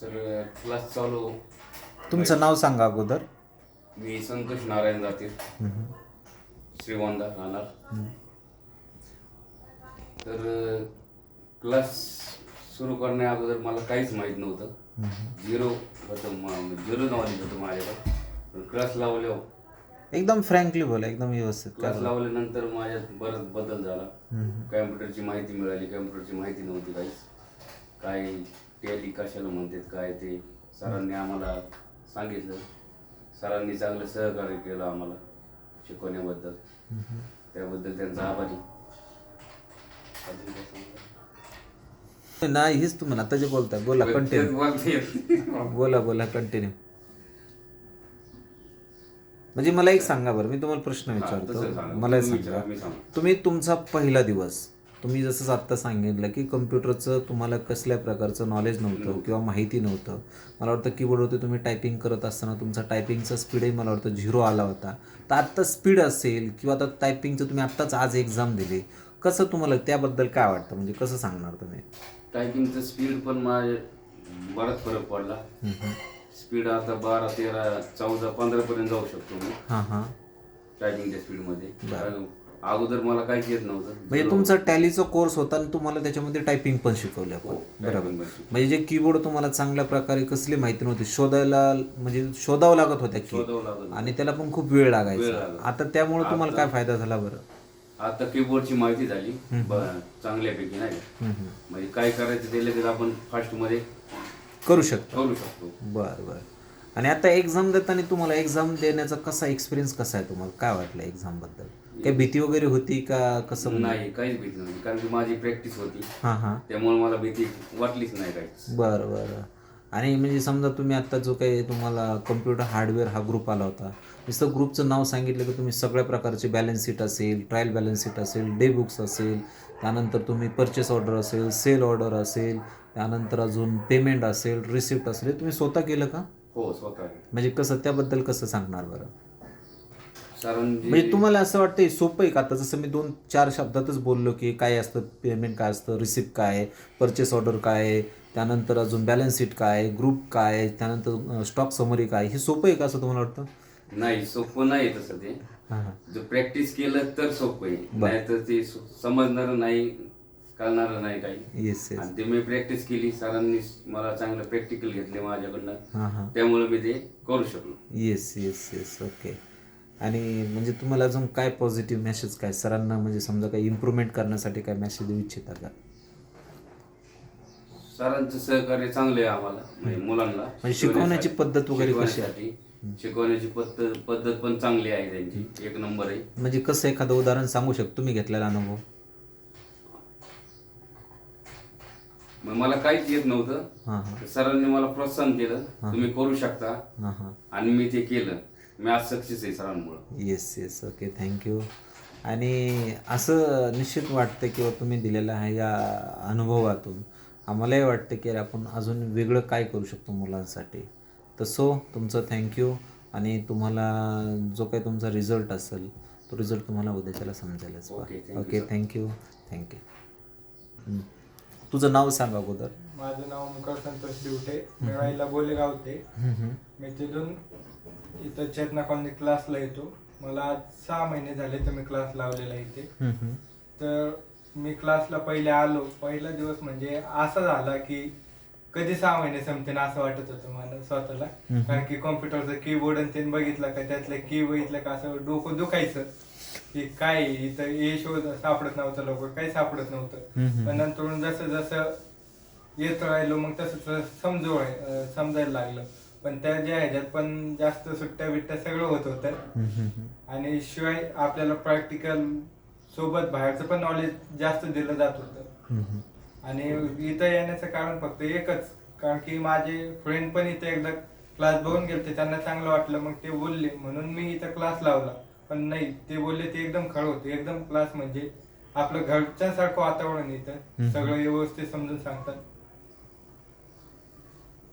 Sir class चालू. तुमचं नाव सांगा अगोदर. मी संतोष नारायण जातील हम्म. श्रीगोंदा राहणार. तर क्लास सुरू करण्या अगोदर मला काहीच माहीत नव्हतं. झिरो होतं म- झिरो नॉलेज होतं माझ्याकडे. पण क्लास लावल्यावर एकदम फ्रँकली बोला एकदम व्यवस्थित क्लास करा. लावल्यानंतर माझ्यात बराच बदल झाला. कॅम्प्युटरची माहिती मिळाली कॅम्प्युटरची माहिती नव्हती काहीच. काय टॅली कशाला म्हणतात काय ते सरांनी आम्हाला सांगितलं सरांनी चांगलं सहकार्य केलं आम्हाला शिकवण्याबद्दल त्याबद्दल त्यांचा आभारी अजून काय सांगू? नाही हीच तुम्हाला आता जे बोलताय बोला कंटिन्यू. बोला बोला कंटिन्यू म्हणजे मला एक सांगा बरं मी तुम्हाला प्रश्न हा, तसं विचारतो सांगा. मला एक तुम्ही सांगा विचारा, मी सांगतो. तुम्ही तुमचा पहिला दिवस तुम्ही जसं आत्ता सांगितलं की कम्प्युटरचं तुम्हाला कसल्या प्रकारचं नॉलेज नव्हतं किंवा माहिती नव्हतं. मला वाटतं कीबोर्डवरती तुम्ही टायपिंग करत असताना तुमचा टायपिंगचा स्पीडही मला वाटतं झिरो आला होता. तर आत्ता स्पीड असेल किंवा आता टायपिंगचं तुम्ही आत्ताच आज एक्झाम दिली कसं तुम्हाला त्याबद्दल काय वाटतं? म्हणजे कसं सांगणार तुम्ही? टायपिंगचं स्पीड पण माझे बराच फरक पडला. स्पीड आता बारा तेरा चौदा पंधरा पर्यंत जाऊ शकतो मी. हां हां. टायपिंगच्या स्पीडमध्ये अगोदर मला काहीच येत नव्हतं. म्हणजे तुमचा टॅलीचा कोर्स होता आणि तुम्हाला त्याच्यामध्ये टायपिंग पण शिकवलं आपण. बरोबर. पण शिकवलं. म्हणजे जे कीबोर्ड तुम्हाला चांगल्या प्रकारे कसली माहिती नव्हती शोधायला म्हणजे शोधावं लागत होत्या की शोधावं लागत आणि त्याला पण खूप वेळ लागायचा. आता त्यामुळे तुम्हाला काय फायदा झाला बरं? आता कीबोर्डची माहिती झाली चांगल्यापैकी नाही. म्हणजे काय करायचं ते लगेच आपण फास्टमध्ये करू शकतो. करू शकतो. बरं बरं. आणि आता एक्झाम देताना तुम्हाला एक्झाम देण्याचा कसा एक्सपिरियन्स कसा आहे तुम्हाला? काय वाटलं एक्झामबद्दल? काही भीती वगैरे होती का कसं? नाही काहीच भीती नव्हती. कारण की माझी प्रॅक्टिस होती. हां हां. त्यामुळे मला भीती वाटलीच नाही काहीच बरं बरं. आणि म्हणजे समजा तुम्ही आत्ता जो काही तुम्हाला कम्प्युटर हार्डवेअर हा ग्रुप आला होता नुसतं ग्रुपचं नाव सांगितलं की तुम्ही सगळ्या प्रकारचे बॅलन्स शीट असेल ट्रायल बॅलन्स शीट असेल डे बुक्स असेल त्यानंतर तुम्ही परचेस ऑर्डर असेल सेल ऑर्डर असेल त्यानंतर अजून पेमेंट असेल रिसिप्ट असेल हे तुम्ही स्वतः केलं का? हो स्वतः. म्हणजे कसं त्याबद्दल कसं सांगणार बरं? सरांनी म्हणजे तुम्हाला असं वाटतं हे सोपं आहे का? आता जसं मी दोन चार शब्दातच बोललो की काय असतं पेमेंट काय असतं रिसिप्ट काय आहे परचेस ऑर्डर काय आहे त्यानंतर अजून बॅलन्स शीट काय आहे ग्रुप काय आहे त्यानंतर स्टॉक समरी काय? हे सोपं आहे का असं तुम्हाला वाटतं? नाही सोपं नाही तसं ते. जर प्रॅक्टिस केलं तर सोपं आहे. नाही तर ते समजणार नाही कळणार नाही काही. येस आणि ते मी प्रॅक्टिस केली सरांनी मला चांगलं प्रॅक्टिकल घेतले माझ्याकडनं. त्यामुळे मी ते करू शकलो. येस येस येस ओके आणि म्हणजे तुम्हाला अजून काय पॉझिटिव्ह मेसेज काय? सरांना म्हणजे समजा काही इम्प्रूव्हमेंट करण्यासाठी काय मेसेज देऊ इच्छिता का? सरांचं सहकार्य चांगलं आहे आम्हाला म्हणजे मुलांना. म्हणजे शिकवण्याची पद्धत वगैरे कशी आहे? शिकवण्यासाठी. शिकवण्याची पद्धत पद्धत पण चांगली आहे त्यांची. एक नंबर आहे. म्हणजे कसं एखादं उदाहरण सांगू शकतो तुम्ही घेतलेला अनुभव? मग मला काहीच येत नव्हतं. हां हां. सरांनी मला प्रोत्साहन केलं. तुम्ही करू शकता. हां हां. आणि मी ते केलं. मी आज सक्सेस आहे सरांमुळं. Yes yes okay thank you आणि असं निश्चित वाटतं की तुम्ही दिलेल्या ह्या या अनुभवातून. आम्हालाही वाटतं की अरे आपण अजून वेगळं काय करू शकतो मुलांसाठी. तर सो तुमचं थँक्यू आणि तुम्हाला जो काही तुमचा रिझल्ट असेल तो रिझल्ट तुम्हाला उद्याच्याला समजेलच Okay, thank you, okay thank you thank you तुझं नाव सांग अगोदर. माझं नाव मुकर संतोष दिवटे. मी राहिला बोलेगाव ते हम्म, हम्म. मी तिथून इथं चेतना कॉलनी क्लासला येतो मला आज सहा महिने झाले तर मी क्लास लावलेला इथे हम्म. तर मी क्लासला पहिले आलो पहिला दिवस म्हणजे असा झाला की कधी सहा महिने संपते ना असं वाटत होतं मला स्वतःला हम्म. कारण की कॉम्प्युटरचं कीबोर्ड आणि ते बघितलं का त्यातलं की बघितलं का असं डोकं दुखायचं की काय आहे? इथं हे शोध सापडत नव्हतं लवकर काही सापडत नव्हतं हम्म. पण नंतर जसं जसं येत राहिलो मग तसं तसं समजू समजायला लागलं पण त्या ज्या ह्याच्यात पण जास्त सुट्ट्या बिट्ट्या सगळं होत होतं. आणि शिवाय आपल्याला प्रॅक्टिकल सोबत बाहेरचं पण नॉलेज जास्त दिलं जात होतं. आणि इथं येण्याचं कारण फक्त एकच कारण की माझे फ्रेंड पण इथे एकदा क्लास बघून गेलते त्यांना चांगलं वाटलं मग ते बोलले म्हणून मी इथं क्लास लावला पण नाही ते बोलले ते एकदम खरं होते एकदम क्लास म्हणजे आपलं घरच्यासारखं वातावरण इथं. सगळं व्यवस्थित समजून सांगतात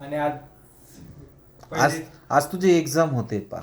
आणि आज आज आज तुझी एक्झाम होते पा.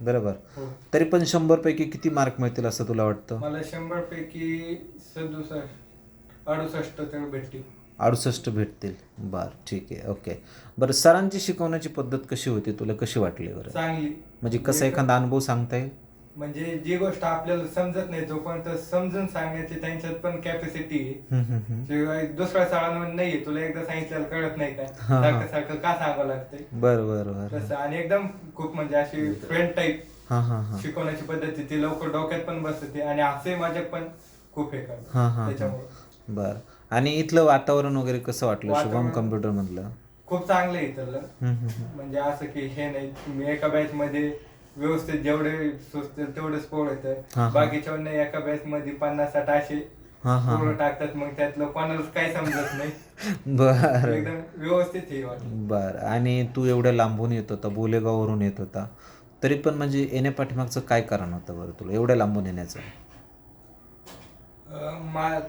बरोबर? हो. तरी पण शंभर पैकी किती मार्क मिळतील असं तुला वाटतं? मला शंभर पैकी सदुसष्ट अडुसष्ट तर भेटतील. अडुसष्ट भेटतील. बरं ठीक आहे. ओके बरं सरांची शिकवण्याची पद्धत कशी होती? तुला कशी वाटली बरं? चांगली. म्हणजे कसा एखादा अनुभव सांगता येईल? म्हणजे जी गोष्ट आपल्याला समजत नाही जोपर्यंत समजून सांगण्याची त्यांच्यात पण कॅपॅसिटी आहे. शिवाय दुसऱ्या शाळांमध्ये नाहीये तुला एकदा सांगितल्याला कळत नाही का? हा. सारखं सारखं का सांगावं लागतंय? बरं बरं बरं. तसं आणि एकदम खूप म्हणजे अशी फ्रेंड टाईप हां हां हां. शिकवण्याची पद्धती ती लवकर डोक्यात पण बसते आणि हास्य माझ्यात पण खूप हे हां करतं हां. त्याच्यामुळे. बरं. आणि इथलं वातावरण वगैरे कसं वाटलं शुभम वातावरण- कम्प्युटर मधलं? खूप चांगलं आहे इथलं. हम्म, हम्म, हम्म. म्हणजे असं की हे नाही मी एका बॅच मध्ये व्यवस्थित जेवढे सुचतील तेवढेच पोळ हा, येतं. बाकीच्या नाही एका बॅच मध्ये पन्नास साठ असे हा, हा. पोळं टाकतात मग त्यातलं कोणालाच काही समजत नाही. बरं. एकदम व्यवस्थित हे बर. आणि तू एवढ्या लांबून येत होता बोलेगाववरून येत होता. तरी पण म्हणजे येण्यापाठीमागचं काय कारण होतं बरं तुला एवढ्या लांबून येण्याचं? अं, मा-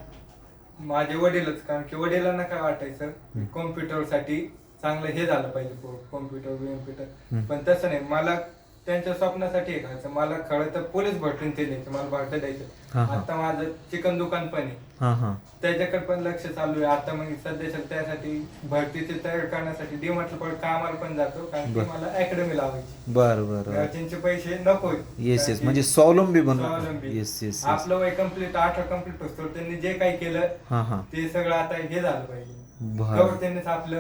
माझे वडीलच कारण की वडिलांना काय वाटायचं कॉम्प्युटरसाठी चांगलं हे झालं पाहिजे कॉम्प्युटर बिम्प्युटर पण तसं नाही. मला त्यांच्या स्वप्नासाठी करायचं मला खरं तर पोलीस भरतीन ते द्यायचं मला भरती हा, द्यायचं. हा. आता माझं चिकन दुकान पण आहे. हां हां. त्याच्याकडे पण लक्ष चालू आहे. आता मग सध्या त्यासाठी भरतीची तयार करण्यासाठी डीमार्टला पण कामाला पण जातो. कारण की बर. मला अकॅडमी लावायची. बरं बरं घरच्यांचे पैसे नको येस येस म्हणजे स्वावलंबी बनव. स्वावलंबी. येस येस येस आपलं वय कंप्लीट अठरा कंप्लीट असतो त्यांनी जे काही केलं हां हां. ते सगळं आता हे झालं पाहिजे. बरं. तेव्हा त्यांनीच आपलं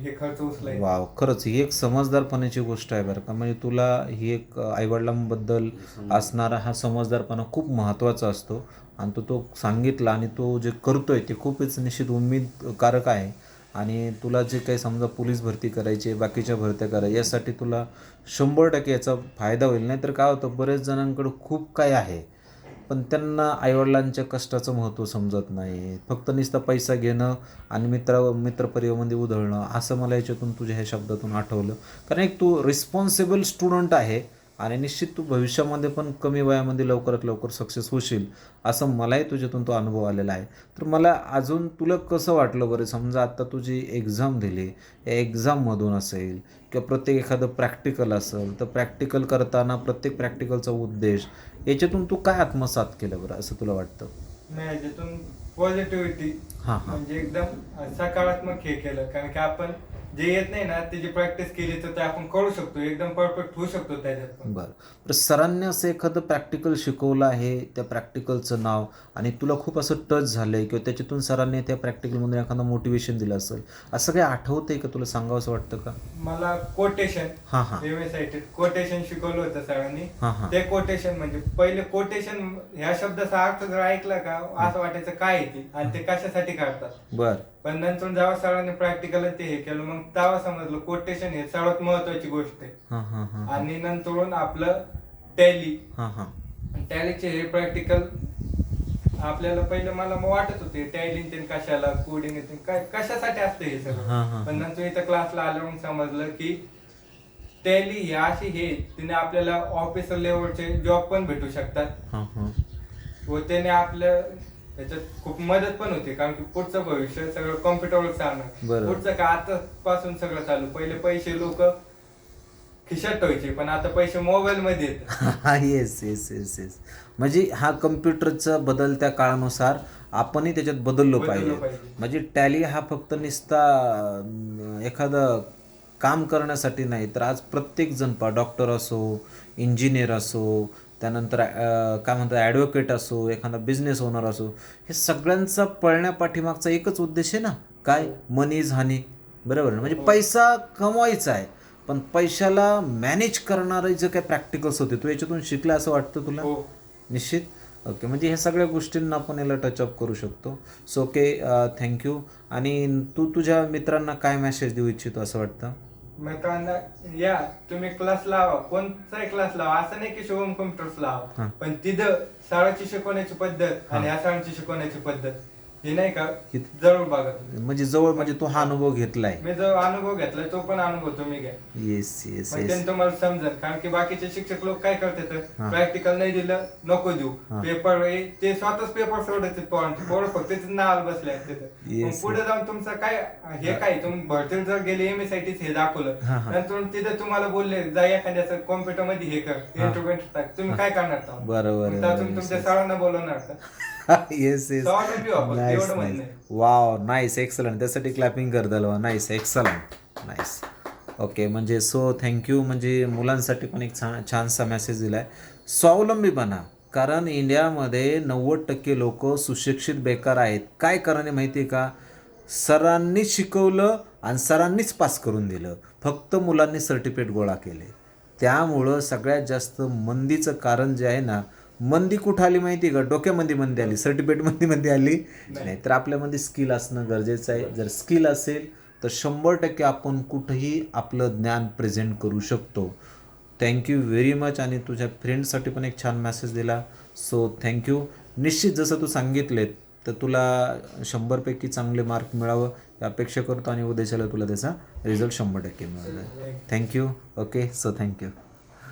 हे खर्च उचलायचं. वाव खरंच ही एक समजदारपणाची गोष्ट आहे बरं का. म्हणजे तुला ही एक आईवडिलांबद्दल असणारा हा समजदारपणा खूप महत्त्वाचा असतो. आणि तो तो सांगितला आणि तो जे करतोय ते खूपच निश्चित उम्मीदकारक आहे. आणि तुला जे काही समजा पोलीस भरती करायची आहे बाकीच्या भरत्या करायच्या यासाठी तुला शंभर टक्के याचा फायदा होईल. नाहीतर काय होतं बरेच जणांकडं खूप काय आहे. पण त्यांना आईवडिलांच्या कष्टाचं महत्त्व समजत नाही. फक्त नुसतं पैसा घेणं आणि मित्र मित्रपरिवारामध्ये उधळणं असं मला याच्यातून तुझ्या ह्या शब्दातून आठवलं. कारण एक तू रिस्पॉन्सिबल स्टुडंट आहे. आणि निश्चित तू भविष्यामध्ये पण कमी वयामध्ये लवकरात लवकर सक्सेस होशील असं मलाही तुझ्यातून तो अनुभव आलेला आहे. तर मला अजून तुला कसं वाटलं बरं? समजा आत्ता तुझी एक्झाम दिली या एक्झाममधून असेल किंवा प्रत्येक एखादं प्रॅक्टिकल असेल तर प्रॅक्टिकल करताना प्रत्येक प्रॅक्टिकलचा उद्देश याच्यातून तू काय आत्मसात केलं बरं असं तुला वाटतं? नाही ज्यातून पॉझिटिव्हिटी म्हणजे एकदम सकारात्मक हे केलं. कारण की आपण जे येत नाही ना त्याची प्रॅक्टिस केली तर ते आपण करू शकतो. एकदम परफेक्ट होऊ शकतो त्याच्यात पण. बरं. बरं सरांनी असं एखादं प्रॅक्टिकल शिकवलं आहे त्या प्रॅक्टिकलचं नाव आणि तुला खूप असं टच झालं आहे किंवा त्याच्यातून सरांनी त्या प्रॅक्टिकलमधून एखादं मोटिवेशन दिलं असेल असं काही आठवतंय का तुला? सांगावं असं वाटतं का? मला कोटेशन हां हां. M S I T quotation शिकवलं होतं सरांनी. हां हां. ते कोटेशन म्हणजे पहिले कोटेशन ह्या शब्दाचा अर्थ जर ऐकला का असं वाटायचं काय आहे ते आणि ते कशासाठी करतात? बरं. पण नंतर जेव्हा सरांनी प्रॅक्टिकल ते हे केलं मग तेव्हा समजलं कोटेशन हे सर्वात महत्वाची गोष्ट आहे. आणि नंतरून आपलं टॅली हां हां. टॅलीचे हे प्रॅक्टिकल आपल्याला पहिलं मला मग वाटत होते टॅलिंग ते कशाला कोडिंग कशासाठी असतं हे सगळं. पण नंतर इथं क्लासला आल्यावर समजलं की टॅली ही अशी हे तिने आपल्याला ऑफिसर लेवलचे जॉब पण भेटू शकतात. व त्याने आपल्या त्याच्यात खूप मदत पण होते कारण की पुढचं भविष्य सगळं कॉम्प्युटरवर चालणार. बरोबर. पुढचं का आतापासून सगळं चालू. पहिले पैसे लोक खिशात ठेवायचे पण आता पैसे मोबाईल मध्ये येतात येस येस येस येस म्हणजे हा कम्प्युटरचा बदलत्या काळानुसार आपणही त्याच्यात बदललो बदललो पाहिजे. पाहिजे. म्हणजे टॅली हा फक्त निस्ता अं, एखादं काम करण्यासाठी नाही तर आज प्रत्येक जण पा डॉक्टर असो इंजिनियर असो त्यानंतर काय म्हणतात ॲडव्होकेट असो एखादा बिझनेस ओनर असो हे सगळ्यांचा पळण्या पाठीमागचा एकच उद्देश आहे ना? काय? मनी इज हानी बरोबर ना? म्हणजे पैसा कमवायचा आहे पण पैशाला मॅनेज करणारे जे काही प्रॅक्टिकल्स होते तू याच्यातून शिकला असं वाटतं तुला? हो. निश्चित? ओके म्हणजे ह्या सगळ्या गोष्टींना आपण याला टचअप करू शकतो. सो ओके थँक्यू आणि तू तुझ्या मित्रांना काय मेसेज देऊ इच्छितो असं वाटतं? मित्रांना या तुम्ही क्लास लावा कोणताही क्लास लावा असं नाही की शुभम कम्प्युटर्स. लावा. पण तिथं शाळाची शिकवण्याची पद्धत आणि या शाळांची शिकवण्याची पद्धत. हे नाही का बघा. म्हणजे जवळ म्हणजे तू हा अनुभव घेतलाय मी जो अनुभव घेतलाय तो पण अनुभव तुम्ही घ्या येस येस येस त्यांनी तुम्हाला समजेल कारण की बाकीचे शिक्षक लोक काय करतात हा. प्रॅक्टिकल नाही दिलं नको देऊ हा. पेपर ते स्वतःच पेपर सोडत पोरांचे पोरं फक्त नावाला बसले आहेत तिथं Yes, मग पुढे जाऊन तुमचं काय हे काय तुम्ही भरतीला जर गेले एम एस आय टी हे दाखवलं हा, हा. नंतर तिथं तुम्हाला बोलले जा एखाद्याचं कॉम्प्युटरमध्ये हे कर हा. टाक तुम्ही काय करणार तेव्हा? बरं, बरं, मग तेव्हा बरं, तुम्ही yes, तुमच्या yes. सरांना बोलवणार का yes yes nice nice. Wow nice excellent त्यासाठी क्लॅपिंग करताल नाईस एक्सलंट नाईस ओके म्हणजे सो थँक्यू म्हणजे मुलांसाठी पण एक छान छानसा मेसेज दिला आहे स्वावलंबी बना कारण इंडियामध्ये नव्वद टक्के लोक सुशिक्षित बेकार आहेत. काय कारण आहे माहिती आहे का? सरांनी शिकवलं आणि सरांनीच पास करून दिलं. फक्त मुलांनी सर्टिफिकेट गोळा केले. त्यामुळं सगळ्यात जास्त मंदीचं कारण जे आहे ना मंदी कुठं आली माहिती आहे का? डोक्यामध्ये मंदी आली सर्टिफिकेटमध्ये मंदी आली. नाही. तर आपल्यामध्ये स्किल असणं गरजेचं आहे. जर स्किल असेल तर शंभर टक्के आपण कुठंही आपलं ज्ञान प्रेझेंट करू शकतो. थँक्यू व्हेरी मच आणि तुझ्या फ्रेंडसाठी पण एक छान मेसेज दिला. सो थँक्यू निश्चित जसं तू सांगितलेत तर तुला शंभरपैकी चांगले मार्क मिळावं. ही अपेक्षा करतो आणि उद्याच्याला तुला त्याचा रिझल्ट शंभर टक्के मिळाला. Thank you okay so thank you